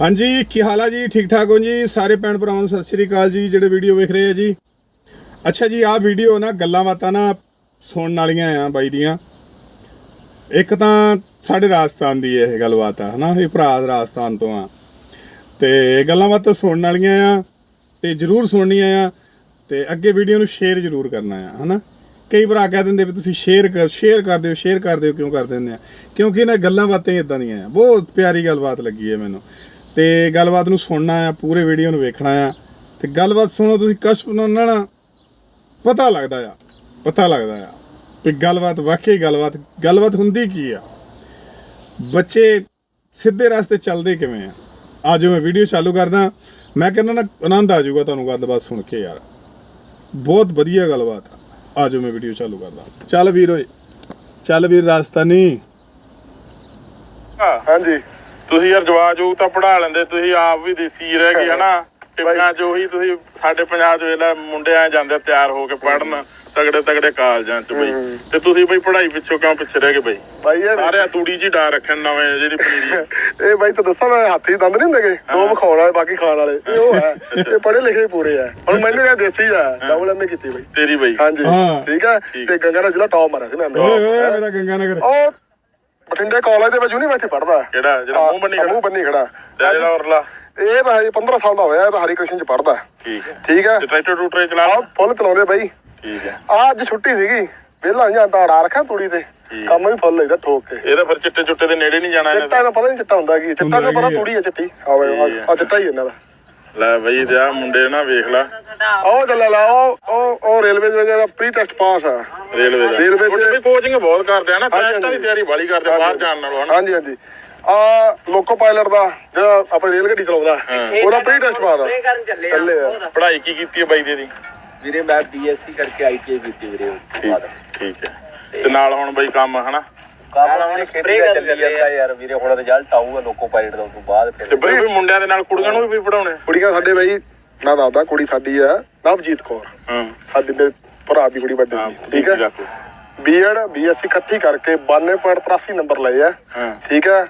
ਹਾਂਜੀ, ਕੀ ਹਾਲ ਆ ਜੀ? ਠੀਕ ਠਾਕ ਹੋ ਜੀ? ਸਾਰੇ ਭੈਣ ਭਰਾਵਾਂ ਨੂੰ ਸਤਿ ਸ੍ਰੀ ਅਕਾਲ ਜੀ, ਜਿਹੜੇ ਵੀਡੀਓ ਵੇਖ ਰਹੇ ਆ ਜੀ। ਅੱਛਾ ਜੀ, ਆਹ ਵੀਡੀਓ ਨਾ ਗੱਲਾਂ ਬਾਤਾਂ ਨਾ ਸੁਣਨ ਵਾਲੀਆਂ ਆ ਬਾਈ ਦੀਆਂ। ਇੱਕ ਤਾਂ ਸਾਡੇ ਰਾਜਸਥਾਨ ਦੀ ਇਹ ਗੱਲਬਾਤ ਆ, ਹਨਾ? ਇਹ ਭਰਾ ਰਾਜਸਥਾਨ ਤੋਂ ਆ। ਤੇ ਗੱਲਾਂ ਬਾਤਾਂ ਸੁਣਨ ਵਾਲੀਆਂ ਆ ਤੇ ਜਰੂਰ ਸੁਣਨੀਆਂ ਆ ਤੇ ਅੱਗੇ ਵੀਡੀਓ ਨੂੰ ਸ਼ੇਅਰ ਜਰੂਰ ਕਰਨਾ ਆ, ਹਨਾ? ਕਈ ਭਰਾ ਕਹਿ ਦਿੰਦੇ ਵੀ ਤੁਸੀਂ ਸ਼ੇਅਰ ਕਰ ਸ਼ੇਅਰ ਕਰ ਦਿਓ ਸ਼ੇਅਰ ਕਰ ਦਿਓ, ਕਿਉਂ ਕਰ ਦਿੰਦੇ ਆ? ਕਿਉਂਕਿ ਇਹਨਾਂ ਗੱਲਾਂ ਬਾਤਾਂ ਇਦਾਂ ਦੀਆਂ ਆ। ਬਹੁਤ ਪਿਆਰੀ ਗੱਲਬਾਤ ਲੱਗੀ ਹੈ ਮੈਨੂੰ। ਤੇ ਗੱਲਬਾਤ ਨੂੰ ਸੁਣਨਾ ਆ, ਪੂਰੇ ਵੀਡੀਓ ਨੂੰ ਵੇਖਣਾ ਆ। ਤੇ ਗੱਲਬਾਤ ਸੁਣੋ ਤੁਸੀਂ, ਕਸ਼ਪ ਨਾਲ ਪਤਾ ਲੱਗਦਾ ਆ, ਪਤਾ ਲੱਗਦਾ ਆ ਵੀ ਗੱਲਬਾਤ, ਵਾਕਈ ਗੱਲਬਾਤ ਗੱਲਬਾਤ ਹੁੰਦੀ ਕੀ ਆ? ਬੱਚੇ ਸਿੱਧੇ ਰਸਤੇ ਚੱਲਦੇ ਕਿਵੇਂ ਆ? ਆਜੋ ਮੈਂ ਵੀਡੀਓ ਚਾਲੂ ਕਰਦਾ, ਮੈਂ ਕਹਿੰਦਾ ਨਾ, ਆਨੰਦ ਆ ਜਾਊਗਾ ਤੁਹਾਨੂੰ ਗੱਲਬਾਤ ਸੁਣ ਕੇ ਯਾਰ। ਬਹੁਤ ਵਧੀਆ ਗੱਲਬਾਤ ਆ ਆਜੋ ਮੈਂ ਵੀਡੀਓ ਚਾਲੂ ਕਰਦਾ। ਚੱਲ ਵੀਰ ਓਏ, ਚੱਲ ਵੀਰ ਰਾਜਸਥਾਨੀ ਹਾਂਜੀ। ਤੁਸੀਂ ਯਾਰ ਜਵਾਜ ਜੂ ਤਾਂ ਪੜਾ ਲੈਂਦੇ ਤੁਸੀਂ ਆਪ ਵੀ ਦੇਸੀ ਰਹਿ ਗਏ ਹਨਾ? ਟਿੱਪਾਂ ਚ ਉਹੀ ਤੁਸੀਂ ਸਾਡੇ ਪੰਜਾਬ ਚ ਵੇਲਾ ਮੁੰਡੇ ਆ ਜਾਂਦੇ ਤਿਆਰ ਹੋ ਕੇ ਪੜਨ ਤਗੜੇ ਤਗੜੇ ਕਾਲਜਾਂ ਚ ਬਈ। ਤੇ ਤੁਸੀਂ ਬਈ ਪੜ੍ਹਾਈ ਪਿੱਛੋਂ ਕਿਉਂ ਪਿੱਛੇ ਰਹਿ ਗਏ ਬਈ? ਬਾਈ ਇਹ ਸਾਰੇ ਤੂੜੀ ਜੀ ਡਾ ਰੱਖਣ ਨਵੇਂ ਜਿਹੜੀ ਪਨੀਰੀ। ਇਹ ਬਾਈ ਤਾਂ ਦੱਸਾਂ ਮੈਂ ਹੱਥੀ ਦੰਦ ਨਹੀਂ ਹੁੰਦੇਗੇ ਦੋ ਵਿਖਾਉਣ ਵਾਲੇ ਬਾਕੀ ਖਾਣ ਵਾਲੇ। ਇਹ ਉਹ ਹੈ। ਇਹ ਪੜ੍ਹੇ ਲਿਖੇ ਪੂਰੇ ਆ। ਹੁਣ ਮੈਨੂੰ ਇਹ ਦੇਸੀ ਆ। ਡਬਲ ਐਮਏ ਕੀਤੀ ਬਾਈ। ਤੇਰੀ ਬਈ। ਹਾਂਜੀ। ਠੀਕ ਹੈ। ਤੇ ਗੰਗਾ ਦਾ ਜ਼ਿਲ੍ਹਾ ਟੌਪ ਮਾਰਿਆ ਸੀ ਮੈਂ। ਮੇਰਾ ਗੰਗਾਨਗਰ ਉਹ ਬਠਿੰਡੇ ਕਾਲਜ ਦੇ ਵਿੱਚ ਯੂਨੀਵਰਸਿਟੀ ਪੜਦਾ ਕਿਹੜਾ? ਜਿਹੜਾ ਮੂੰਹ ਬੰਨੀ ਖੜਾ? ਮੂੰਹ ਬੰਨੀ ਖੜਾ। ਤੇ ਜਿਹੜਾ ਔਰਲਾ ਇਹ ਤਾਂ ਹਜੇ 15 ਸਾਲ ਦਾ ਹੋਇਆ ਇਹ ਤਾਂ ਹਰੀ ਕ੍ਰਿਸ਼ਨ ਚ ਪੜਦਾ ਠੀਕ ਹੈ। ਠੀਕ ਹੈ। ਤੇ ਟਰੈਕਟਰ ਟੂਟਰੇ ਚਲਾ ਆ ਫੁੱਲ ਚਲਾਉਂਦੇ ਬਾਈ। ਠੀਕ ਹੈ। ਆ ਅੱਜ ਛੁੱਟੀ ਸੀਗੀ। ਵਿਹਲਾ ਨਹੀਂ ਜਾਂਦਾ ਅੜਾ ਰੱਖਿਆ ਤੂੜੀ ਤੇ। ਕੰਮ ਵੀ ਫੁੱਲ ਲੈਦਾ ਠੋਕ ਕੇ। ਇਹਦਾ ਫਿਰ ਚਿੱਟੇ ਚੁੱਟੇ ਦੇ ਨੇੜੇ ਨਹੀਂ ਜਾਣਾ ਚਿੱਟਾ ਦਾ। ਪਤਾ ਨਹੀਂ ਚਿੱਟਾ ਹੁੰਦਾ ਕੀ ਚਿੱਟਾ ਦਾ ਪਤਾ? ਤੂੜੀ ਆ ਚਿੱਟੀ। ਆਵੇ ਆ ਚਿੱਟਾ ਹੀ ਇਹਨਾਂ ਦਾ। ਲੈ ਬਈ ਤੇ ਆ ਮੁੰਡੇ ਨਾ ਵੇਖ ਲੈ। ਉਹ ਚੱਲ ਲਾ ਉਹ ਉਹ ਉਹ ਰੇਲਵੇ ਦੇ ਜਿਹੜਾ ਪ੍ਰੀ ਟੈਸਟ ਪਾਸ ਆ। ਰੇਲਵੇ ਦਾ। ਰੇਲਵੇ ਚ- ਉਹ ਵੀ ਕੋਚਿੰਗ ਬਹੁਤ ਕਰਦੇ ਆ ਨਾ ਹਾਂਜੀ, ਟੈਸਟਾਂ ਦੀ ਹਾਂਜੀ। ਤਿਆਰੀ ਬਾਲੀ ਕਰਦੇ ਆ ਬਾਹਰ ਜਾਣ ਨਾਲੋਂ ਹਨਾ? ਹਾਂਜੀ ਹਾਂਜੀ। ਆ ਲੋਕੋ ਪਾਇਲਟ ਦਾ ਜਿਹੜਾ ਆਪਣੀ ਰੇਲ ਗੱਡੀ ਚਲਾਉਂਦਾ ਉਹਦਾ ਪ੍ਰੀ ਟੈਸਟ ਪਾਸ ਆ। ਇਹ ਕਰਨ ਚੱਲੇ ਚੱਲੇ ਆ। ਆ ਪੜ੍ਹਾਈ ਕੀ ਕੀਤੀ ਹੈ ਬਾਈ ਦੀ ਇਹਦੀ? ਵੀਰੇ ਮੈਂ ਬੀਐਸਸੀ ਕਰਕੇ ਆਈਟੀਆਈ ਕੀਤੀ ਵੀਰੇ। ਠੀਕ ਹੈ। ਤੇ ਨਾਲ ਹੁਣ ਬਈ ਕੰਮ ਹਨਾ? ਕੰਮ ਹੁਣ ਦਾ ਚੱਲੀ ਜਾਂਦਾ ਯਾਰ ਵੀਰੇ ਹੁਣ ਰਿਜ਼ਲਟ ਆਊਗਾ ਲੋਕੋ ਪਾਇਲਟ ਦਾ ਉਸ ਤੋਂ ਬਾਅਦ ਤੇ ਫਿਰ ਬਈ ਵੀ ਮੁੰਡਿਆਂ ਦੇ ਨਾਲ ਕੁੜੀਆਂ ਨੂੰ ਵੀ ਪੜਾਉਣੇ ਕੁੜੀਆਂ ਸਾਡੇ ਬਈ ਮੈਂ ਦੱਸਦਾ ਕੁੜੀ ਸਾਡੀ ਆ ਨਵਜੀਤ ਕੌਰ। ਹਾਂ। ਸਾਡੀ ਮੇਰੇ ਭਰਾ ਦੀ ਕੁੜੀ ਵੱਡੀ ਦੀ, ਠੀਕ ਹੈ। ਬੀਐਡ ਬੀਐਸਸੀ ਇਕੱਠੀ ਕਰਕੇ 92.83 ਨੰਬਰ ਲਏ ਆ ਹਾਂ। ਠੀਕ ਹੈ?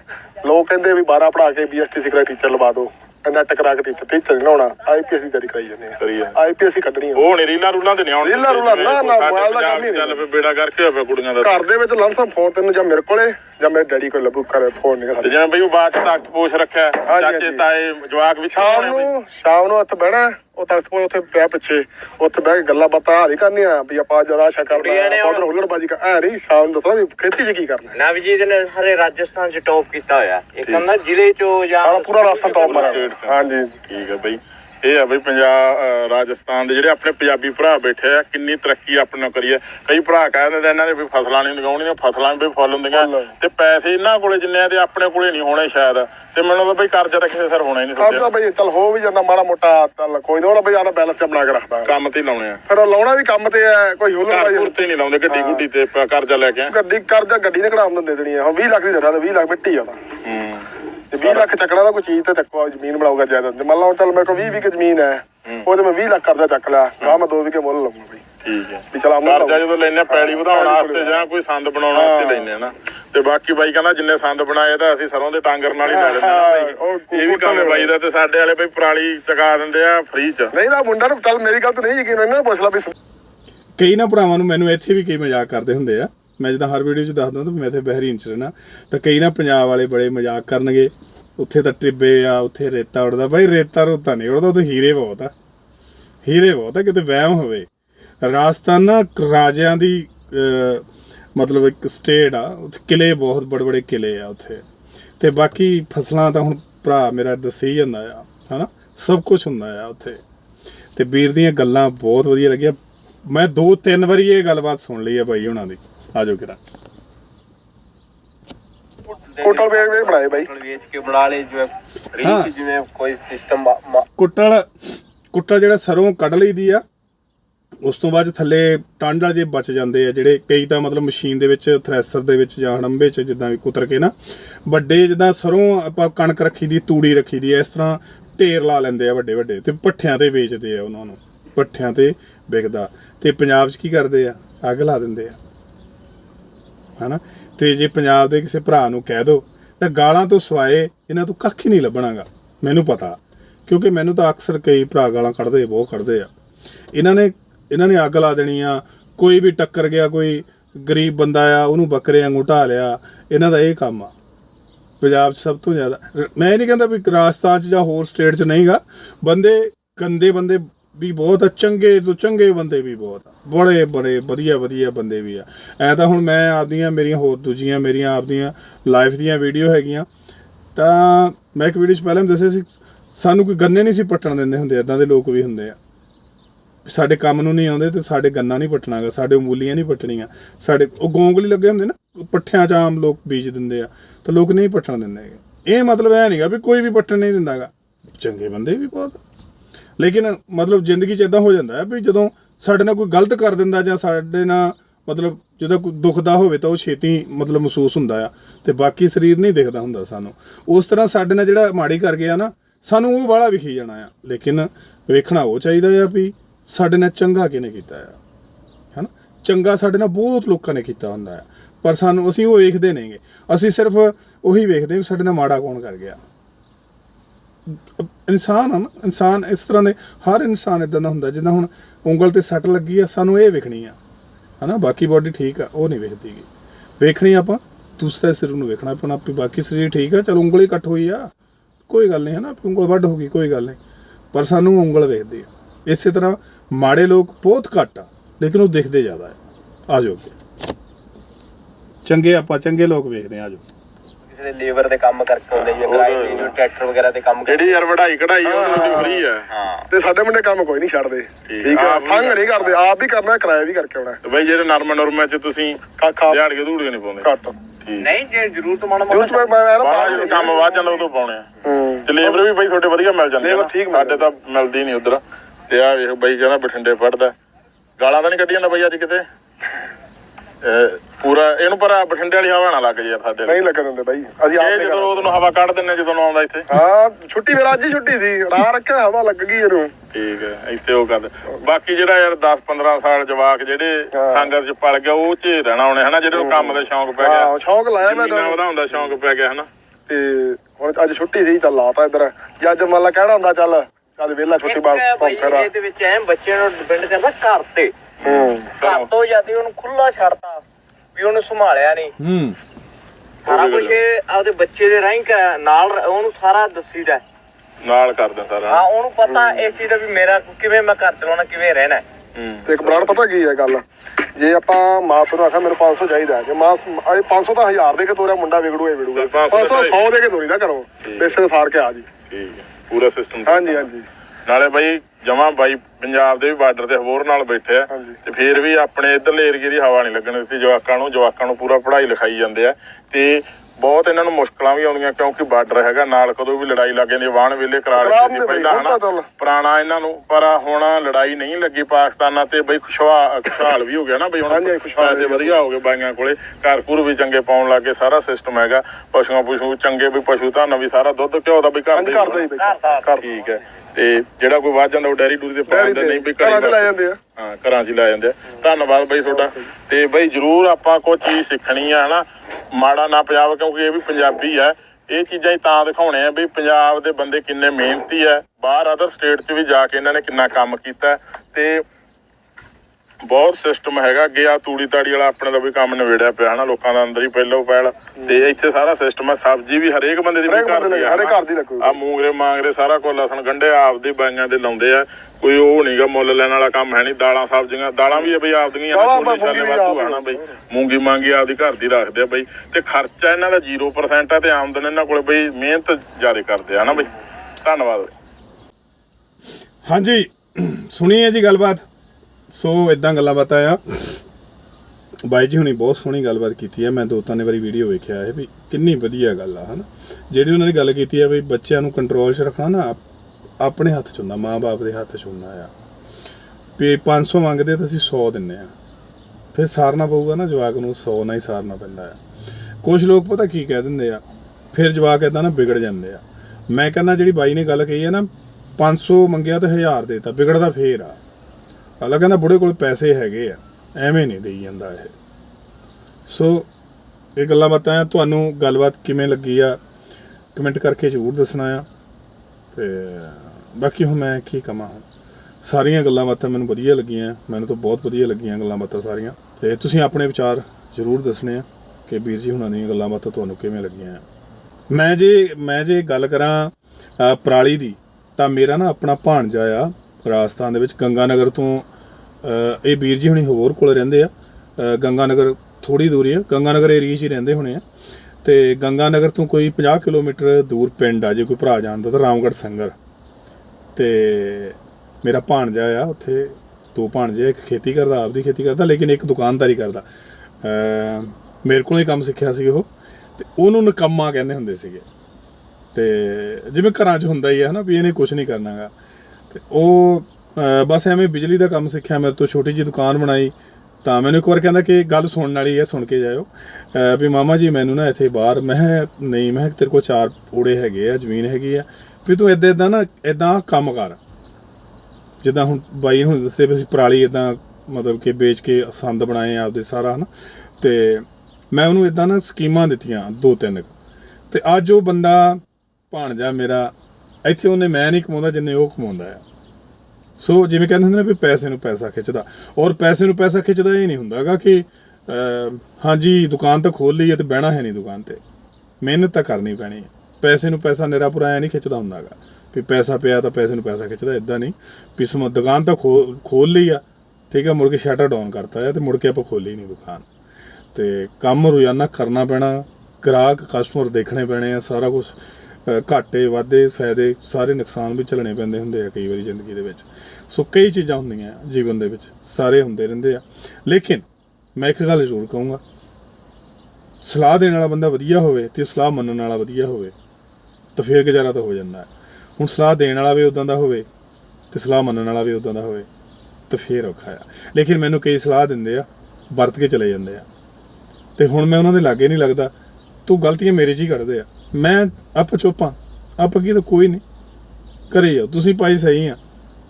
ਲੋਕ ਕਹਿੰਦੇ ਵੀ 12 ਪੜਾ ਕੇ ਬੀਐਸਟੀ ਸਿਕਰਾ ਟੀਚਰ ਲਵਾ ਦਿਓ। ਇੰਨਾ ਟਕਰਾ ਕੇ ਟੀਚਰ ਟੀਚਰ ਨਹੀਂ ਆਈਪੀਐਸ ਦੀ ਤਿਆਰੀ ਕਰਾਈ ਜਾਂਦੇ ਕਰੀ ਆ। ਆਈਪੀਐਸ ਹੀ ਕੱਢਣੀ ਆ। ਉਹ ਨਹੀਂ ਰੀਲਾਂ ਰੂਲਾਂ ਤੇ ਨਹੀਂ ਆਉਣ ਰੀਲਾਂ ਰੂਲਾਂ ਨਾ, ਨਾ, ਮੋਬਾਈਲ ਦਾ ਕੰਮ ਹੀ ਨਹੀਂ। ਚੱਲ ਫੇ ਬੇੜਾ ਕਰਕੇ ਹੋਵੇ ਕੁੜੀਆਂ ਦਾ। ਘਰ ਦੇ ਵਿੱਚ ਲੰਸਮ ਫੋਨ ਤੈਨੂੰ ਜਾਂ ਮੇਰੇ ਕੋਲੇ ਜਾਂ ਮੇਰੇ ਡੈਡੀ ਕੋਲ ਲੱਭੂ ਘਰੇ ਫੋਨ ਨਹੀਂ ਸਾਡੇ ਜਿਵੇਂ ਬਈ ਉਹ ਚ ਤਖਤ ਪੋਸ਼ ਰੱਖਿਆ ਚਾਚੇ। ਤਾਏ ਜਵਾਕ ਵੀ ਸ਼ਾਮ ਨੂੰ ਸ਼ਾਮ ਨੂੰ ਉੱਥੇ ਬਹਿਣਾ। ਉਹ ਤਖਤ ਕੋਲ ਉੱਥੇ ਪਿਆ ਪਿੱਛੇ। ਉੱਥੇ ਬਹਿ ਕੇ ਗੱਲਾਂ ਬਾਤਾਂ ਹਾਰੀ ਕਰਨੀਆਂ ਵੀ ਆਪਾਂ ਜਰਾ ਆਸ਼ਾ ਨੇ ਕਰਨਾ ਹੁਣ- ਉਧਰ ਹੁੱਲੜਬਾਜੀ ਕਰ ਐ ਨਹੀਂ ਸ਼ਾਮ ਨੂੰ ਦੱਸਣਾ ਵੀ ਖੇਤੀ 'ਚ ਕੀ ਕਰਨਾ। ਨਵਜੀਤ ਨੇ ਸਾਰੇ ਰਾਜਸਥਾਨ ਚ ਟੌਪ ਕੀਤਾ ਹੋਇਆ। ਇੱਕ ਨਾ ਜ਼ਿਲ੍ਹੇ ਚੋਂ ਜਾਂ ਸਾਰਾ ਪੂਰਾ ਰਾਸਤਾ ਟੌਪ ਮਾਰਿਆ। ਹਾਂਜੀ। ਠੀਕ ਹੈ ਬਈ। ਇਹ ਆ ਬਈ ਪੰਜਾਬ ਰਾਜਸਥਾਨ ਦੇ ਜਿਹੜੇ ਆਪਣੇ ਪੰਜਾਬੀ ਭਰਾ ਬੈਠੇ ਆ ਕਿੰਨੀ ਤਰੱਕੀ ਆਪਣੇ ਨਾਲ ਕਰੀ ਹੈ ਕਈ ਭਰਾ ਕਹਿ ਦਿੰਦੇ ਇਹਨਾਂ ਦੇ ਵੀ ਫਸਲਾਂ ਨਹੀਂ ਲਗਾਉਣੀਆਂ ਫਸਲਾਂ ਵੀ ਫੁੱਲ ਹੁੰਦੀਆਂ। ਤੇ ਪੈਸੇ ਇਹਨਾਂ ਕੋਲੇ ਜਿੰਨੇ ਆ ਤੇ ਆਪਣੇ ਕੋਲੇ ਨਹੀਂ ਹੋਣੇ ਸ਼ਾਇਦ। ਤੇ ਮੈਨੂੰ ਤਾਂ ਬਈ ਕਰਜ਼ਾ ਤਾਂ ਕਿਸੇ ਸਰ ਹੋਣਾ ਹੀ ਨਹੀਂ ਸੋਚਿਆ। ਬਈ ਚੱਲ ਹੋ ਵੀ ਜਾਂਦਾ ਮਾੜਾ ਮੋਟਾ ਚੱਲ ਕੋਈ ਨਾ ਉਹਦਾ ਬਈ ਆਣਾ ਬੈਲੈਂਸ ਬਣਾ ਕੇ ਰੱਖਦਾ। ਕੰਮ ਤੇ ਲਾਉਣੇ ਆ। ਫਿਰ ਉਹ ਲਾਉਣਾ ਵੀ ਕੰਮ ਤੇ ਹੈ ਕੋਈ ਘਰ ਹੁੱਲੜਬਾਜੀ ਘੁਰ ਤੇ ਨਹੀਂ ਲਾਉਂਦੇ ਗੱਡੀ ਗੁੱਡੀ ਤੇ ਕਰਜ਼ਾ ਲੈ ਕੇ ਆ ਗੱਡੀ ਕਰਜ਼ਾ ਗੱਡੀ ਨੇ ਕਢਾਉਣ ਦਿੰਦੇ ਦੇਣੀ ਆ। ਹੁਣ 20 ਲੱਖ ਦੀ ਜਗ੍ਹਾ ਤੇ 20 ਲੱਖ ਮਿੱਟੀ ਆ ਤਾਂ ਹੂੰ। ਤੇ 20 ਲੱਖ ਚੱਕਣਾ ਦਾ ਕੋਈ ਚੀਜ਼ ਤੇ ਚੱਕੋ ਜ਼ਮੀਨ ਬਣਾਊਗਾ ਜ਼ਿਆਦਾ। ਤੇ ਮੰਨ ਲਓ ਚੱਲ ਮੇਰੇ ਕੋਲ 20 ਵਿਗੇ ਜ਼ਮੀਨ ਹੈ ਉਹਦੇ ਮੈਂ 20 ਲੱਖ ਕਰਜ਼ਾ ਚੱਕ ਲਿਆ ਗਾਂ ਮੈਂ 2 ਵਿਗੇ ਮੁੱਲ ਲਵਾਂਗਾ ਬਈ। ਠੀਕ ਹੈ। ਵੀ ਚਲ ਆਮ ਕਰਜ਼ਾ ਜਦੋਂ ਲੈਨੇ ਪੈਲੀ ਵਧਾਉਣ ਵਾਸਤੇ ਜਾਂ ਕੋਈ ਸੰਦ ਬਣਾਉਣ ਵਾਸਤੇ ਲੈਨੇ ਨਾ। ਤੇ ਬਾਕੀ ਬਾਈ ਕਹਿੰਦਾ ਜਿੰਨੇ ਸੰਦ ਬਣਾਏ ਤਾਂ ਅਸੀਂ ਸਰੋਂ ਦੇ ਟਾਂਗਰ ਨਾਲ ਹੀ ਲੈ ਲੈਂਦੇ ਉਹ ਇਹ ਵੀ ਕੰਮ ਬਾਈ ਦਾ ਤੇ ਸਾਡੇ ਵਾਲੇ ਬਾਈ ਪਰਾਲੀ ਚਕਾ ਦਿੰਦੇ ਆ ਫ੍ਰੀ ਚ। ਨਹੀਂ ਤਾਂ ਮੁੰਡਾ ਨੂੰ ਚੱਲ ਮੇਰੀ ਗੱਲ ਤੇ ਨਹੀਂ ਯਕੀਨ ਇਹਨਾਂ ਨੂੰ ਪੁੱਛ ਲਾ ਵੀ ਕਈ ਨਾ ਭਰਾਵਾਂ ਨੂੰ ਮੈਨੂੰ ਇੱਥੇ ਵੀ ਕਈ ਮਜ਼ਾਕ ਕਰਦੇ ਹੁੰਦੇ ਆ। ਮੈਂ ਜਿੱਦਾਂ ਹਰ ਵੀਡੀਓ 'ਚ ਦੱਸਦਾ ਤਾਂ ਮੈਂ ਇੱਥੇ ਬਹਿਰੀਨ 'ਚ ਰਹਿਣਾ ਤਾਂ ਕਈ ਨਾ ਪੰਜਾਬ ਵਾਲੇ ਬੜੇ ਮਜ਼ਾਕ ਕਰਨਗੇ, ਉੱਥੇ ਤਾਂ ਟਿੱਬੇ ਆ, ਉੱਥੇ ਰੇਤਾ ਉੜਦਾ ਬਾਈ ਰੇਤਾ ਰੋਤਾ ਨਹੀਂ ਉੜਦਾ ਉੱਥੇ ਹੀਰੇ ਬਹੁਤ ਆ। ਹੀਰੇ ਬਹੁਤ ਆ, ਕਿਤੇ ਵਹਿਮ ਹੋਵੇ। ਰਾਜਸਥਾਨ ਨਾ ਰਾਜਿਆਂ ਦੀ ਮਤਲਬ ਇੱਕ ਸਟੇਟ ਆ, ਉੱਥੇ ਕਿਲੇ ਬਹੁਤ, ਬੜੇ ਬੜੇ ਕਿਲੇ ਆ ਉੱਥੇ। ਤੇ ਬਾਕੀ ਫਸਲਾਂ ਤਾਂ ਹੁਣ ਭਰਾ ਮੇਰਾ ਦੱਸੀ ਜਾਂਦਾ ਆ, ਹਨਾ? ਸਭ ਕੁਝ ਹੁੰਦਾ ਆ ਉੱਥੇ। ਤੇ ਵੀਰ ਦੀਆਂ ਗੱਲਾਂ ਬਹੁਤ ਵਧੀਆ ਲੱਗੀਆਂ। ਮੈਂ ਦੋ ਤਿੰਨ ਵਾਰੀ ਇਹ ਗੱਲਬਾਤ ਸੁਣ ਲਈ ਆ ਬਾਈ ਉਹਨਾਂ ਦੀ। ਆਜੋ ਕਿਰਾ। ਹੋਟਲ ਵੇਚ ਵੇਚ ਬਣਾਏ ਬਾਈ। ਵੇਚ ਕੇ ਬਣਾ ਲਏ ਜਿਵੇਂ। ਰੀਚ ਜਿਵੇਂ ਕੋਈ ਸਿਸਟਮ ਕੁੱਟਲ ਕੁੱਟਲ ਜਿਹੜਾ ਸਰੋਂ ਕੱਢ ਲਈਦੀ ਆ ਉਸ ਤੋਂ ਬਾਅਦ ਥੱਲੇ ਟਾਂਡਲ ਜੇ ਬਚ ਜਾਂਦੇ ਆ ਜਿਹੜੇ ਕਈ ਤਾਂ ਮਤਲਬ ਮਸ਼ੀਨ ਦੇ ਵਿੱਚ ਥ੍ਰੈਸ਼ਰ ਦੇ ਵਿੱਚ ਜਾਂ ਹੜੰਬੇ 'ਚ ਜਿੱਦਾਂ ਵੀ ਕੁਤਰ ਕੇ ਨਾ ਵੱਡੇ ਜਿੱਦਾਂ ਸਰੋਂ ਆਪਾਂ ਕਣਕ ਰੱਖੀ ਦੀ ਤੂੜੀ ਰੱਖੀ ਦੀ ਆ, ਇਸ ਤਰ੍ਹਾਂ ਢੇਰ ਲਾ ਲੈਂਦੇ ਆ ਵੱਡੇ ਵੱਡੇ ਤੇ ਪੱਠਿਆਂ ਤੇ ਵੇਚਦੇ ਆ ਉਹਨਾਂ ਨੂੰ ਪੱਠਿਆਂ ਤੇ ਵਿਕਦਾ ਤੇ ਪੰਜਾਬ 'ਚ ਕੀ ਕਰਦੇ ਆ? ਅੱਗ ਲਾ ਦਿੰਦੇ ਆ। ਹਨਾ? ਤੇ ਜੇ ਪੰਜਾਬ ਦੇ ਕਿਸੇ ਭਰਾ ਨੂੰ ਕਹਿ ਦੋ, ਤਾਂ ਗਾਲਾਂ ਤੋਂ ਸਵਾਏ ਇਹਨਾਂ ਤੋਂ ਕੱਖ ਹੀ ਨਹੀਂ ਲੱਭਣਾਗਾ, ਮੈਨੂੰ ਪਤਾ। ਕਿਉਂਕਿ ਮੈਨੂੰ ਤਾਂ ਅਕਸਰ ਕਈ ਭਰਾ ਗਾਲਾਂ ਕੱਢਦੇ ਬਹੁਤ ਕੱਢਦੇ ਆ। ਇਹਨਾਂ ਨੇ ਇਹਨਾਂ ਨੇ ਅੱਗ ਲਾ ਦੇਣੀ ਆ, ਕੋਈ ਵੀ ਟੱਕਰ ਗਿਆ, ਕੋਈ ਗਰੀਬ ਬੰਦਾ ਆ, ਉਹਨੂੰ ਬੱਕਰੇ ਵਾਂਗੂ ਢਾ ਲਿਆ, ਇਹਨਾਂ ਦਾ ਇਹ ਕੰਮ ਆ। ਪੰਜਾਬ 'ਚ ਸਭ ਤੋਂ ਜ਼ਿਆਦਾ, ਮੈਂ ਇਹ ਨਹੀਂ ਕਹਿੰਦਾ ਵੀ ਰਾਜਸਥਾਨ 'ਚ ਜਾਂ ਹੋਰ ਸਟੇਟ 'ਚ ਨਹੀਂਗਾ। ਬੰਦੇ ਗੰਦੇ ਬੰਦੇ ਵੀ ਬਹੁਤ ਆ, ਚੰਗੇ ਤੋਂ ਚੰਗੇ ਬੰਦੇ ਵੀ ਬਹੁਤ ਆ। ਬੜੇ ਬੜੇ, ਵਧੀਆ ਵਧੀਆ ਬੰਦੇ ਵੀ ਆ। ਐ ਤਾਂ ਹੁਣ ਮੈਂ ਆਪਦੀਆਂ, ਮੇਰੀਆਂ ਹੋਰ ਦੂਜੀਆਂ, ਮੇਰੀਆਂ ਆਪਦੀਆਂ ਲਾਈਫ ਦੀਆਂ ਵੀਡੀਓ ਹੈਗੀਆਂ। ਤਾਂ ਮੈਂ ਇੱਕ ਵੀਡੀਓ 'ਚ ਪਹਿਲਾਂ ਵੀ ਦੱਸਿਆ ਸੀ, ਸਾਨੂੰ ਕੋਈ ਗੰਨੇ ਨਹੀਂ ਸੀ ਪੱਟਣ ਦਿੰਦੇ ਹੁੰਦੇ ਇਦਾਂ ਦੇ ਲੋਕ ਵੀ ਹੁੰਦੇ ਆ। ਸਾਡੇ ਕੰਮ ਨੂੰ ਨਹੀਂ ਆਉਂਦੇ ਤੇ ਸਾਡੇ ਗੰਨਾ ਨਹੀਂ ਪੱਟਣਾਗਾ, ਸਾਡੇ ਮੂਲੀਆਂ ਨਹੀਂ ਪੱਟਣੀਆਂ। ਸਾਡੇ, ਉਹ ਗੋਂਗਲੀ ਲੱਗੇ ਹੁੰਦੇ ਨਾ ਪੱਠਿਆਂ 'ਚ ਆਮ ਲੋਕ ਬੀਜ ਦਿੰਦੇ ਆ, ਤਾਂ ਲੋਕ ਨਹੀਂ ਪੱਟਣ ਦਿੰਦੇ ਹੈਗੇ। ਇਹ ਮਤਲਬ ਇਹ ਨਹੀਂਗਾ ਵੀ ਕੋਈ ਵੀ ਪੱਟਣ ਨਹੀਂ ਦਿੰਦਾਗਾ। ਚੰਗੇ ਬੰਦੇ ਵੀ ਬਹੁਤ ਲੇਕਿਨ ਮਤਲਬ ਜ਼ਿੰਦਗੀ 'ਚ ਇਦਾਂ ਹੋ ਜਾਂਦਾ ਹੈ ਵੀ ਜਦੋਂ ਸਾਡੇ ਨਾਲ ਕੋਈ ਗਲਤ ਕਰ ਦਿੰਦਾ ਜਾਂ ਸਾਡੇ ਨਾਲ ਮਤਲਬ ਜਦੋਂ ਕੋਈ ਦੁਖਦਾ ਹੋਵੇ ਤਾਂ ਉਹ ਛੇਤੀ ਮਤਲਬ ਮਹਿਸੂਸ ਹੁੰਦਾ ਆ ਤੇ ਬਾਕੀ ਸਰੀਰ ਨਹੀਂ ਦਿਖਦਾ ਹੁੰਦਾ ਸਾਨੂੰ। ਉਸ ਤਰ੍ਹਾਂ ਸਾਡੇ ਨਾਲ ਜਿਹੜਾ ਮਾੜੀ ਕਰ ਗਿਆ ਨਾ, ਸਾਨੂੰ ਉਹ ਵਾਲਾ ਵਿਖੀ ਜਾਣਾ ਆ। ਲੇਕਿਨ ਵੇਖਣਾ ਉਹ ਚਾਹੀਦਾ ਆ ਵੀ ਸਾਡੇ ਨਾਲ ਚੰਗਾ ਕਿਹਨੇ ਕੀਤਾ ਆ? ਹਨਾ? ਚੰਗਾ ਸਾਡੇ ਨਾਲ ਬਹੁਤ ਲੋਕਾਂ ਨੇ ਕੀਤਾ ਹੁੰਦਾ ਆ। ਪਰ ਸਾਨੂੰ ਅਸੀਂ ਉਹ ਵੇਖਦੇ ਨਹੀਂਗੇ ਅਸੀਂ ਸਿਰਫ ਉਹੀ ਵੇਖਦੇ ਵੀ ਸਾਡੇ ਨਾਲ ਮਾੜਾ ਕੌਣ ਕਰ ਗਿਆ। ਇਨਸਾਨ ਆ ਨਾ, ਇਨਸਾਨ ਇਸ ਤਰ੍ਹਾਂ ਦੇ ਹਰ ਇਨਸਾਨ ਇਦਾਂ ਦਾ ਹੁੰਦਾ, ਜਿੱਦਾਂ ਹੁਣ ਉਂਗਲ ਤੇ ਸੱਟ ਲੱਗੀ ਆ, ਸਾਨੂੰ ਇਹ ਵੇਖਣੀ ਆ। ਹਨਾ, ਬਾਕੀ ਬਾਡੀ ਠੀਕ ਆ, ਉਹ ਨਹੀਂ ਵੇਖਦੀਗੀ ਵੇਖਣੀ ਆਪਾਂ, ਦੂਸਰੇ ਸਿਰ ਨੂੰ ਵੇਖਣਾ ਆਪਣਾ ਆਪੀ ਬਾਕੀ ਸਰੀਰ ਠੀਕ ਆ, ਚਲ ਉਂਗਲ ਹੀ ਕੱਟ ਹੋਈ ਆ। ਕੋਈ ਗੱਲ ਨਹੀਂ, ਹਨਾ, ਉਂਗਲ ਵੱਢ ਹੋ ਗਈ, ਕੋਈ ਗੱਲ ਨਹੀਂ। ਪਰ ਸਾਨੂੰ ਉਂਗਲ ਵੇਖਦੇ ਆ। ਇਸੇ ਤਰ੍ਹਾਂ ਮਾੜੇ ਲੋਕ ਬਹੁਤ ਘੱਟ ਆ, ਲੇਕਿਨ ਉਹ ਦਿਖਦੇ ਜ਼ਿਆਦਾ ਆ। ਆ ਜਾਓ ਚੰਗੇ ਆਪਾਂ ਚੰਗੇ ਲੋਕ ਵੇਖਦੇ ਆ ਆ ਜਾਓ। ਕਿਸੇ ਦੇ ਲੇਬਰ ਦੇ ਕੰਮ ਕਰਕੇ ਆਉਂਦੇ ਜੀ ਗਰਾਈ ਦੇ ਜੋ ਟਰੈਕਟਰ ਵਗੈਰਾ ਦੇ ਕੰਮ ਜਿਹੜੀ ਯਾਰ ਵਢਾਈ ਕਢਾਈ ਉਹਦੀ ਫ੍ਰੀ ਆ। ਹਾਂ। ਤੇ ਸਾਡੇ ਮੁੰਡੇ ਕੰਮ ਕੋਈ ਨਹੀਂ ਛੱਡਦੇ। ਠੀਕ ਆ, ਸੰਗ ਨਹੀਂ ਕਰਦੇ ਆਪ ਵੀ ਕਰਨਾ ਕਿਰਾਇਆ ਵੀ ਕਰਕੇ ਆਉਣਾ। ਤੇ ਬਈ ਜਿਹੜੇ ਨਰਮ ਨਰਮੇ ਚ ਤੁਸੀਂ ਦਿਹਾੜ ਕੇ ਧੂੜ ਕੇ ਨਹੀਂ ਪਾਉਂਦੇ। ਘੱਟ। ਨਹੀਂ ਜੇ ਜ਼ਰੂਰਤ ਮਾਣਾ ਜ਼ਰੂਰਤ ਮੈਂ ਮੈਂ ਨਾ ਬਾਹਰ ਜਦੋਂ ਕੰਮ ਵੱਧ ਜਾਂਦਾ ਉਦੋਂ ਪਾਉਣੇ ਆ। ਹੂੰ। ਤੇ ਲੇਬਰ ਵੀ ਬਈ ਤੁਹਾਡੇ ਵਧੀਆ ਮਿਲ ਜਾਂਦੇ ਆ ਸਾਡੇ ਤਾਂ ਮਿਲਦੀ ਨਹੀਂ ਉਧਰ। ਤੇ ਆ ਵੇਖ ਬਈ ਕਹਿੰਦਾ ਬਠਿੰਡੇ ਫੜਦਾ। ਗਾਲਾਂ ਤਾਂ ਨਹੀਂ ਕੱਢੀ ਜਾਂਦਾ ਬਈ ਅੱਜ ਕਿਤੇ? ਪੂਰਾ ਇਹਨੂੰ ਪਰ ਆਹ ਬਠਿੰਡੇ ਵਾਲੀ ਹਵਾ ਨਾ ਲੱਗ ਜੇ ਯਾਰ ਸਾਡੇ ਨਹੀਂ ਲੱਗਣ ਦਿੰਦੇ ਬਾਈ ਅਸੀਂ ਆਪ ਇਹ ਜਦੋਂ ਉਹਨੂੰ ਹਵਾ ਕੱਢ ਦਿੰਨੇ ਜਦੋਂ ਆਉਂਦਾ ਇੱਥੇ। ਹਾਂ ਛੁੱਟੀ ਵੇਲਾ ਅੱਜ ਹੀ ਛੁੱਟੀ ਸੀ ਰਾਹ ਰੱਖਿਆ ਹਵਾ ਲੱਗ ਗਈ ਇਹਨੂੰ। ਠੀਕ ਹੈ ਇੱਥੇ ਉਹ ਕਰ ਬਾਕੀ ਜਿਹੜਾ ਯਾਰ 10 15 ਸਾਲ ਜਵਾਕ ਜਿਹੜੇ ਹਾਂ। ਸੰਗਤ ਚ ਪਲ ਗਿਆ ਉਹ ਚ ਹੀ ਰਹਿਣਾ ਉਹਨੇ ਹਨਾ ਜਿਹੜੇ ਉਹ ਕੰਮ ਦੇ ਸ਼ੌਂਕ ਪੈ ਹਾਂ ਗਿਆ ਸ਼ੌਂਕ ਲਾਇਆ ਮੈਂ ਤਾਂ। ਵਧਾਉਣ ਦਾ ਸ਼ੌਂਕ ਪੈ ਗਿਆ ਹਨਾ। ਤੇ ਹੁਣ ਅੱਜ ਛੁੱਟੀ ਸੀ ਚੱਲ ਲਾਤਾ ਇੱਧਰ। ਜੇ ਅੱਜ ਮੰਨ ਲਾ ਕਹਿਣਾ ਹੁੰਦਾ ਚੱਲ। ਚੱਲ ਵਿਹਲਾ ਛੁੱਟੀ ਬਾਅਦ ਫਿਰ ਇਹਦੇ ਵਿੱਚ ਐ ਬੱਚੇ ਨੂੰ ਡਿਪੈਂਡ ਕਰਦਾ ਘਰ ਤੇ। ਹੂੰ ਘਰ ਤੋਂ ਜਾਂਦੀ ਉਹਨੂੰ ਖੁੱਲਾ ਛੱਡਤਾ ਵੀ ਉਹਨੂੰ ਸੰਭਾਲਿਆ ਨਹੀਂ। ਹੂੰ। ਸਾਰਾ ਕੁਝ ਆਪਦੇ ਬੱਚੇ ਦੇ ਰਾਹੀਂ ਕ- ਨਾਲ ਉਹਨੂੰ ਸਾਰਾ ਦੱਸੀਦਾ। ਨਾਲ ਕਰਦੇ ਸਾਰਾ ਹਾਂ ਉਹਨੂੰ ਪਤਾ ਇਸ ਚੀਜ਼ ਦਾ ਵੀ ਮੇਰਾ ਕਿਵੇਂ ਮੈਂ ਘਰ ਚਲਾਉਣਾ ਕਿਵੇਂ ਰਹਿਣਾ। ਤੇ ਇੱਕ ਬਰਾੜ ਪਤਾ ਕੀ ਹੈ ਗੱਲ? ਜੇ ਆਪਾਂ ਮਾਂ ਪਿਓ ਨੂੰ ਆਖਾਂ ਮੈਨੂੰ 500 ਚਾਹੀਦਾ ਜੇ ਮਾਂ ਇਹ 500 ਤਾਂ 1000 ਦੇ ਕੇ ਤੋਰਿਆ ਮੁੰਡਾ ਵਿਗੜੂ ਇਹ ਵਿਗੜੂਗਾ 500 500 100 ਦੇ ਕੇ ਤੋਰੀ ਦਾ ਕਰੋ। ਪੈਸੇ ਸਾਰ ਕੇ ਆ ਜੀ। ਠੀਕ ਹੈ। ਪੂਰਾ ਸਿਸਟਮ ਹਾਂਜੀ ਹਾਂਜੀ। ਨਾਲੇ ਬਾਈ ਜਮਾ ਬਾਈ ਪੰਜਾਬ ਦੇ ਵੀ ਬਾਰਡਰ ਤੇ ਹੋਰ ਨਾਲ ਬੈਠੇ ਆ। ਤੇ ਫੇਰ ਵੀ ਆਪਣੇ ਇਧਰਲੇ ਏਰੀਏ ਦੀ ਹਵਾ ਨਹੀਂ ਲੱਗਣ ਦਿੱਤੀ ਜਵਾਕਾਂ ਨੂੰ ਜਵਾਕਾਂ ਨੂੰ ਪੂਰਾ ਪੜ੍ਹਾਈ ਲਿਖਾਈ ਜਾਂਦੇ ਆ ਤੇ ਬਹੁਤ ਇਹਨਾਂ ਨੂੰ ਮੁਸ਼ਕਲਾਂ ਵੀ ਆਉਂਦੀਆਂ ਕਿਉਂਕਿ ਬਾਰਡਰ ਹੈਗਾ ਨਾਲ ਕਦੋਂ ਵੀ ਲੜਾਈ ਲੱਗ ਜਾਂਦੀ ਹੈ, ਵਾਹਣ ਵੇਲੇ ਕਰਾ ਲੈਂਦੇ ਸੀ ਪਹਿਲਾਂ ਹਨਾ। ਪੁਰਾਣਾ ਇਹਨਾਂ ਨੂੰ ਪਰ ਹੁਣ ਲੜਾਈ ਨਹੀਂ ਲੱਗੀ ਪਾਕਿਸਤਾਨਾਂ ਤੇ ਬਈ ਖੁਸ਼ਹਾਲ ਖੁਸ਼ਹਾਲ ਵੀ ਹੋ ਗਿਆ ਨਾ ਬਈ ਹੁਣ ਪੈਸੇ। ਵਧੀਆ ਹੋ ਗਏ ਬਾਈਆਂ ਕੋਲੇ ਘਰ ਘੁਰ ਵੀ ਚੰਗੇ ਪਾਉਣ ਲੱਗੇ ਸਾਰਾ ਸਿਸਟਮ ਹੈਗਾ ਪਸ਼ੂਆਂ ਪਸ਼ੂ ਚੰਗੇ ਵੀ ਪਸ਼ੂ ਧਨ ਵੀ ਸਾਰਾ ਦੁੱਧ ਘਿਓ ਦਾ ਵੀ ਘਰ ਦਾ ਠੀਕ ਹੈ ਤੇ ਜਿਹੜਾ ਕੋਈ ਵੱਧ ਜਾਂਦਾ ਉਹ ਡੈਰੀ ਡੂਰੀ ਤੇ ਪਾ ਦਿੰਦੇ ਨਹੀਂ ਵੀ ਘਰਾਂ 'ਚ ਘਰੇ ਲੈ ਜਾਂਦੇ ਆ। ਹਾਂ ਘਰਾਂ 'ਚ ਹੀ ਲੈ ਜਾਂਦੇ ਆ। ਧੰਨਵਾਦ ਬਾਈ ਤੁਹਾਡਾ। ਤੇ ਬਾਈ ਜਰੂਰ ਆਪਾਂ ਕੋਈ ਚੀਜ਼ ਸਿੱਖਣੀ ਆ ਹਨਾ। ਮਾੜਾ ਨਾ ਪੰਜਾਬ ਕਿਉਂਕਿ ਇਹ ਵੀ ਪੰਜਾਬੀ ਆ। ਇਹ ਚੀਜ਼ਾਂ ਹੀ ਤਾਂ ਦਿਖਾਉਣੇ ਆ ਵੀ ਪੰਜਾਬ ਦੇ ਬੰਦੇ ਕਿੰਨੇ ਮਿਹਨਤੀ ਆ। ਬਾਹਰ ਅਦਰ ਸਟੇਟ 'ਚ ਵੀ ਜਾ ਕੇ ਇਹਨਾਂ ਨੇ ਕਿੰਨਾ ਕੰਮ ਕੀਤਾ। ਤੇ ਬਹੁਤ ਸਿਸਟਮ ਹੈਗਾ ਅੱਗੇ ਆ ਤੂੜੀ ਤਾੜੀ ਵਾਲਾ ਆਪਣੇ ਦਾ ਵੀ ਕੰਮ ਨਿਬੇੜਿਆ ਪਿਆ ਹਨਾ ਲੋਕਾਂ ਦਾ ਅੰਦਰ ਹੀ ਪਹਿਲੋ ਪਹਿਲ ਤੇ ਇੱਥੇ ਸਾਰਾ ਸਿਸਟਮ ਹੈ ਸਬਜ਼ੀ ਵੀ ਹਰੇਕ ਬੰਦੇ ਦੀ ਵੀ ਘਰ ਦੀ ਹਨਾ। ਘਰ ਦੀ ਲੱਗੂਗੀ। ਆ ਮੂੰਗਰੇ ਮਾਂਗਰੇ ਸਾਰਾ ਕੁਝ ਲਸਣ ਗੰਢੇ ਆਪਦੇ ਬਾਈਆਂ ਦੇ ਲਾਉਂਦੇ ਆ ਕੋਈ ਉਹ ਨਹੀਂਗਾ ਮੁੱਲ ਲੈਣ ਵਾਲਾ ਕੰਮ ਹੈ ਨਹੀਂ ਦਾਲਾਂ ਸਬਜ਼ੀਆਂ ਦਾਲਾਂ ਵੀ ਬਈ ਆਪਦੀਆਂ ਦਾਲਾਂ ਛੋਲੇ ਵਾਧੂ ਆ ਆਪ ਨਾ ਬਈ। ਮੂੰਗੀ ਮਾਂਗੀ ਆਪਦੀ ਘਰ ਦੀ ਰੱਖਦੇ ਆ ਬਈ। ਤੇ ਖਰਚਾ ਇਹਨਾਂ ਦਾ 0% ਆ ਤੇ ਆਮਦਨ ਇਹਨਾਂ ਕੋਲੇ ਬਈ ਮਿਹਨਤ ਜ਼ਿਆਦਾ ਕਰਦੇ ਆ ਨਾ ਬਈ। ਧੰਨਵਾਦ। ਹਾਂਜੀ ਸੁਣੀ ਹੈ ਜੀ ਗੱਲਬਾਤ? ਸੋ ਇਦਾਂ ਗੱਲਾਂ ਬਾਤਾਂ ਆ। ਬਾਈ ਜੀ ਹੁਣੀ ਬਹੁਤ ਸੋਹਣੀ ਗੱਲਬਾਤ ਕੀਤੀ ਹੈ। ਮੈਂ ਦੋ ਤਿੰਨ ਵਾਰੀ ਵੀਡੀਓ ਵੇਖਿਆ ਹੈ ਵੀ ਕਿੰਨੀ ਵਧੀਆ ਗੱਲ ਆ, ਹਨਾ? ਜਿਹੜੀ ਉਹਨਾਂ ਨੇ ਗੱਲ ਕੀਤੀ ਹੈ ਵੀ ਬੱਚਿਆਂ ਨੂੰ ਕੰਟਰੋਲ 'ਚ ਰੱਖਣਾ ਨਾ ਆਪਣੇ ਹੱਥ 'ਚ ਹੁੰਦਾ, ਮਾਂ-ਬਾਪ ਦੇ ਹੱਥ 'ਚ ਹੁੰਦਾ ਆ। ਵੀ 500 ਮੰਗਦੇ ਤਾਂ ਅਸੀਂ 100 ਦਿੰਨੇ ਆ। ਫਿਰ ਸਾਰਨਾ ਪਊਗਾ ਨਾ, ਜਵਾਕ ਨੂੰ 100 ਨਾਲ ਹੀ ਸਾਰਨਾ ਪੈਂਦਾ ਆ। ਕੁਝ ਲੋਕ ਪਤਾ ਕੀ ਕਹਿ ਦਿੰਦੇ ਆ, ਫਿਰ ਜਵਾਕ ਇਦਾਂ ਨਾ ਵਿਗੜ ਜਾਂਦੇ ਆ। ਮੈਂ ਕਹਿੰਦਾ ਜਿਹੜੀ ਬਾਈ ਨੇ ਗੱਲ ਕਹੀ ਹੈ ਨਾ 500 ਮੰਗਿਆ ਤਾਂ 1000 ਦੇਤਾ, ਵਿਗੜਦਾ ਫੇਰ ਆ। ਹਾਲਾ ਕਹਿੰਦਾ ਬੁੜੇ ਕੋਲ ਪੈਸੇ ਹੈਗੇ ਆ, ਐਵੇਂ ਨਹੀਂ ਦੇਈ ਜਾਂਦਾ ਇਹ। ਸੋ ਇਹ ਗੱਲਾਂ ਬਾਤਾਂ ਤੁਹਾਨੂੰ ਗੱਲਬਾਤ ਕਿਵੇਂ ਲੱਗੀ ਆ, ਕਮੈਂਟ ਕਰਕੇ ਜ਼ਰੂਰ ਦੱਸਣਾ ਆ। ਤੇ ਬਾਕੀ ਹੁਣ ਮੈਂ ਕੀ ਕਮਾਂ ਹੁਣ। ਸਾਰੀਆਂ ਗੱਲਾਂ ਬਾਤਾਂ ਮੈਨੂੰ ਵਧੀਆ ਲੱਗੀਆਂ, ਮੈਨੂੰ ਤਾਂ ਬਹੁਤ ਵਧੀਆ ਲੱਗੀਆਂ ਗੱਲਾਂ ਬਾਤਾਂ ਸਾਰੀਆਂ। ਤੇ ਤੁਸੀਂ ਆਪਣੇ ਵਿਚਾਰ ਜ਼ਰੂਰ ਦੱਸਣੇ ਆ ਕਿ ਵੀਰ ਜੀ ਹੁਣਾਂ ਦੀਆਂ ਗੱਲਾਂ ਬਾਤਾਂ ਤੁਹਾਨੂੰ ਕਿਵੇਂ ਲੱਗੀਆਂ ਮੈਂ ਜੇ ਮੈਂ ਜੇ ਗੱਲ ਕਰਾਂ ਪਰਾਲੀ ਦੀ, ਤਾਂ ਮੇਰਾ ਨਾ ਆਪਣਾ ਭਾਣਜਾ ਆ, ਰਾਜਸਥਾਨ ਦੇ ਵਿੱਚ ਗੰਗਾਨਗਰ ਤੋਂ ਇਹ ਵੀਰ ਜੀ ਹੁਣੀ ਹੋਰ ਕੋਲ ਰਹਿੰਦੇ ਆ। ਅ, ਗੰਗਾਨਗਰ ਥੋੜੀ ਦੂਰੀ ਆ। ਗੰਗਾਨਗਰ ਏਰੀਆ 'ਚ ਹੀ ਰਹਿੰਦੇ ਹੋਣੇ ਆ। ਤੇ ਗੰਗਾਨਗਰ ਤੋਂ ਕੋਈ 50 ਕਿਲੋਮੀਟਰ ਦੂਰ ਪਿੰਡ ਆ ਜੇ ਕੋਈ ਭਰਾ ਜਾਣਦਾ ਤਾਂ ਰਾਮਗੜ੍ਹ ਸੰਗਰ। ਤੇ ਮੇਰਾ ਭਾਣਜਾ ਆ ਉੱਥੇ ਦੋ ਭਾਣਜੇ ਇੱਕ ਖੇਤੀ ਕਰਦਾ ਆਪਦੀ ਖੇਤੀ ਕਰਦਾ ਲੇਕਿਨ ਇੱਕ ਦੁਕਾਨਦਾਰੀ ਕਰਦਾ। ਮੇਰੇ ਕੋਲੋਂ ਹੀ ਕੰਮ ਸਿੱਖਿਆ ਸੀ ਉਹ। ਤੇ ਉਹਨੂੰ ਨਕੰਮਾ ਕਹਿੰਦੇ ਹੁੰਦੇ ਸੀਗੇ। ਤੇ ਜਿਵੇਂ ਘਰਾਂ 'ਚ ਹੁੰਦਾ ਹੀ ਹੈ ਹਨਾ ਵੀ ਇਹਨੇ ਕੁਝ ਨਹੀਂ ਕਰਨਾਗਾ। ਤੇ ਉਹ ਬਸ ਐਵੇਂ ਬਿਜਲੀ ਦਾ ਕੰਮ ਸਿੱਖਿਆ, ਮੇਰੇ ਤੋਂ ਛੋਟੀ ਜਿਹੀ ਦੁਕਾਨ ਬਣਾਈ। ਤਾਂ ਮੈਨੂੰ ਇੱਕ ਵਾਰ ਕਹਿੰਦਾ ਕਿ ਗੱਲ ਸੁਣਨ ਵਾਲੀ ਹੈ, ਸੁਣ ਕੇ ਜਾਇਓ। ਵੀ ਮਾਮਾ ਜੀ, ਮੈਨੂੰ ਨਾ ਇੱਥੇ ਬਾਹਰ, ਮੈਂ ਨਹੀਂ, ਮੈਂ ਤੇਰੇ ਕੋਲ ਚਾਰ ਓੜੇ ਹੈਗੇ ਆ, ਜ਼ਮੀਨ ਹੈਗੀ ਆ। ਵੀ ਤੂੰ ਇਦਾਂ ਇਦਾਂ ਨਾ ਇਦਾਂ ਕੰਮ ਕਰ। ਜਿੱਦਾਂ ਹੁਣ ਬਾਈ ਨੂੰ ਦੱਸੇ ਵੀ ਅਸੀਂ ਪਰਾਲੀ ਇਦਾਂ ਮਤਲਬ ਕਿ ਵੇਚ ਕੇ ਸੰਦ ਬਣਾਏ ਆਪਦੇ ਸਾਰਾ, ਹਨਾ। ਤੇ ਮੈਂ ਉਹਨੂੰ ਇਦਾਂ ਨਾ ਸਕੀਮਾਂ ਦਿੱਤੀਆਂ, ਦੋ ਤਿੰਨ ਕੁ। ਤੇ ਅੱਜ ਉਹ ਬੰਦਾ, ਭਾਣਜਾ ਮੇਰਾ, ਇੱਥੇ ਉਹਨੇ ਮੈਂ ਨਹੀਂ ਕਮਾਉਂਦਾ, ਜਿੰਨੇ ਉਹ ਕਮਾਉਂਦਾ ਆ। ਸੋ ਜਿਵੇਂ ਕਹਿੰਦੇ ਹੁੰਦੇ ਨੇ ਵੀ ਪੈਸੇ ਨੂੰ ਪੈਸਾ ਖਿੱਚਦਾ। ਔਰ ਪੈਸੇ ਨੂੰ ਪੈਸਾ ਖਿੱਚਦਾ ਇਹ ਨਹੀਂ ਹੁੰਦਾਗਾ ਕਿ ਹਾਂਜੀ, ਦੁਕਾਨ ਤਾਂ ਖੋਲ ਲਈ ਹੈ ਤੇ ਬਹਿਣਾ ਹੈ ਨਹੀਂ ਦੁਕਾਨ ਤੇ। ਮਿਹਨਤ ਤਾਂ ਕਰਨੀ ਪੈਣੀ ਹੈ। ਪੈਸੇ ਨੂੰ ਪੈਸਾ ਨਿਰਾ ਪੁਰਾਇਆ ਨਹੀਂ ਖਿੱਚਦਾ ਹੁੰਦਾਗਾ। ਵੀ ਪੈਸਾ ਪਿਆ ਤਾਂ ਪੈਸੇ ਨੂੰ ਪੈਸਾ ਖਿੱਚਦਾ ਇਦਾਂ ਨਹੀਂ। ਵੀ ਸਮ, ਦੁਕਾਨ ਤਾਂ ਖੋ- ਖੋਲ ਲਈ ਆ। ਠੀਕ ਹੈ ਮੁੜ ਕੇ ਸ਼ਟਰ ਡਾਊਨ ਕਰਤਾ ਹੈ ਤੇ ਮੁੜ ਕੇ ਆਪਾਂ ਖੋਲੀ ਨਹੀਂ ਦੁਕਾਨ। ਤੇ ਕੰਮ ਰੋਜ਼ਾਨਾ ਕਰਨਾ ਪੈਣਾ, ਗ੍ਰਾਹਕ, ਕਸਟਮਰ ਦੇਖਣੇ ਪੈਣੇ ਆ, ਸਾਰਾ ਕੁਝ ਘਾਟੇ, ਵਾਧੇ, ਫਾਇਦੇ ਸਾਰੇ ਨੁਕਸਾਨ ਵੀ ਝੱਲਣੇ ਪੈਂਦੇ ਹੁੰਦੇ ਆ ਕਈ ਵਾਰੀ ਜ਼ਿੰਦਗੀ ਦੇ ਵਿੱਚ। ਸੋ ਕਈ ਚੀਜ਼ਾਂ ਹੁੰਦੀਆਂ ਜੀਵਨ ਦੇ ਵਿੱਚ, ਸਾਰੇ ਹੁੰਦੇ ਰਹਿੰਦੇ ਆ। ਲੇਕਿਨ ਮੈਂ ਇੱਕ ਗੱਲ ਜ਼ਰੂਰ ਕਹੂੰਗਾ, ਸਲਾਹ ਦੇਣ ਵਾਲਾ ਬੰਦਾ ਵਧੀਆ ਹੋਵੇ ਤੇ ਸਲਾਹ ਮੰਨਣ ਵਾਲਾ ਵਧੀਆ ਹੋਵੇ, ਤਾਂ ਫਿਰ ਗੁਜ਼ਾਰਾ ਤਾਂ ਹੋ ਜਾਂਦਾ। ਹੈ ਹੁਣ ਸਲਾਹ ਦੇਣ ਵਾਲਾ ਵੀ ਉਦਾਂ ਦਾ ਹੋਵੇ ਤੇ ਸਲਾਹ ਮੰਨਣ ਵਾਲਾ ਵੀ ਉਦਾਂ ਦਾ ਹੋਵੇ, ਤਾਂ ਫੇਰ ਔਖਾ ਆ। ਲੇਕਿਨ ਮੈਨੂੰ ਕਈ ਸਲਾਹ ਦਿੰਦੇ ਆ, ਵਰਤ ਕੇ ਚਲੇ ਜਾਂਦੇ ਆ। ਤੇ ਹੁਣ ਮੈਂ ਉਹਨਾਂ ਦੇ ਲਾਗੇ ਨਹੀਂ ਲੱਗਦਾ, ਤੂੰ ਗਲਤੀਆਂ ਮੇਰੇ 'ਚ ਹੀ ਕੱਢਦੇ ਆ। ਮੈਂ ਆਪ ਚੁੱਪਾਂ ਆਪ ਕੀ ਤਾਂ ਕੋਈ ਨਹੀਂ। ਕਰੇ ਜਾਓ ਤੁਸੀਂ ਭਾਈ ਸਹੀ ਆ।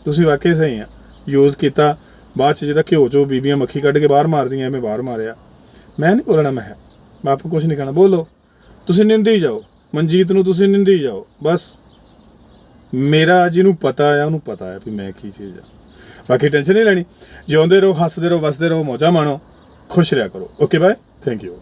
ਤੁਸੀਂ ਵਾਕਈ ਸਹੀ ਆ। ਯੂਜ਼ ਕੀਤਾ। ਬਾਅਦ ਚ ਜਿਹਦਾ ਘਿਓ ਚੋਂ ਬੀਬੀਆਂ ਮੱਖੀ ਕੱਢ ਕੇ ਬਾਹਰ ਮਾਰਦੀਆਂ, ਐਵੇਂ ਬਾਹਰ ਮਾਰਿਆ। ਮੈਂ ਨਹੀਂ ਬੋਲਣਾ ਮੈਂ। ਮੈਂ ਆਪ ਕੁਝ ਨਹੀਂ ਕਹਿਣਾ। ਬੋਲੋ। ਤੁਸੀਂ ਨਿੰਦੀ ਜਾਓ। ਮਨਜੀਤ ਨੂੰ ਤੁਸੀਂ ਨਿੰਦੀ ਜਾਓ। ਬਸ। ਮੇਰਾ ਜਿਹਨੂੰ ਪਤਾ ਆ, ਉਹਨੂੰ ਪਤਾ ਆ ਵੀ ਮੈਂ ਕੀ ਚੀਜ਼ ਆ। ਬਾਕੀ ਟੈਨਸ਼ਨ ਨਹੀਂ ਲੈਣੀ। ਜਿਉਂਦੇ ਰਹੋ, ਹੱਸਦੇ ਰਹੋ, ਵਸਦੇ ਰਹੋ, ਮੌਜਾਂ ਮਾਣੋ। ਖੁਸ਼ ਰਿਹਾ ਕਰੋ। Okay bye thank you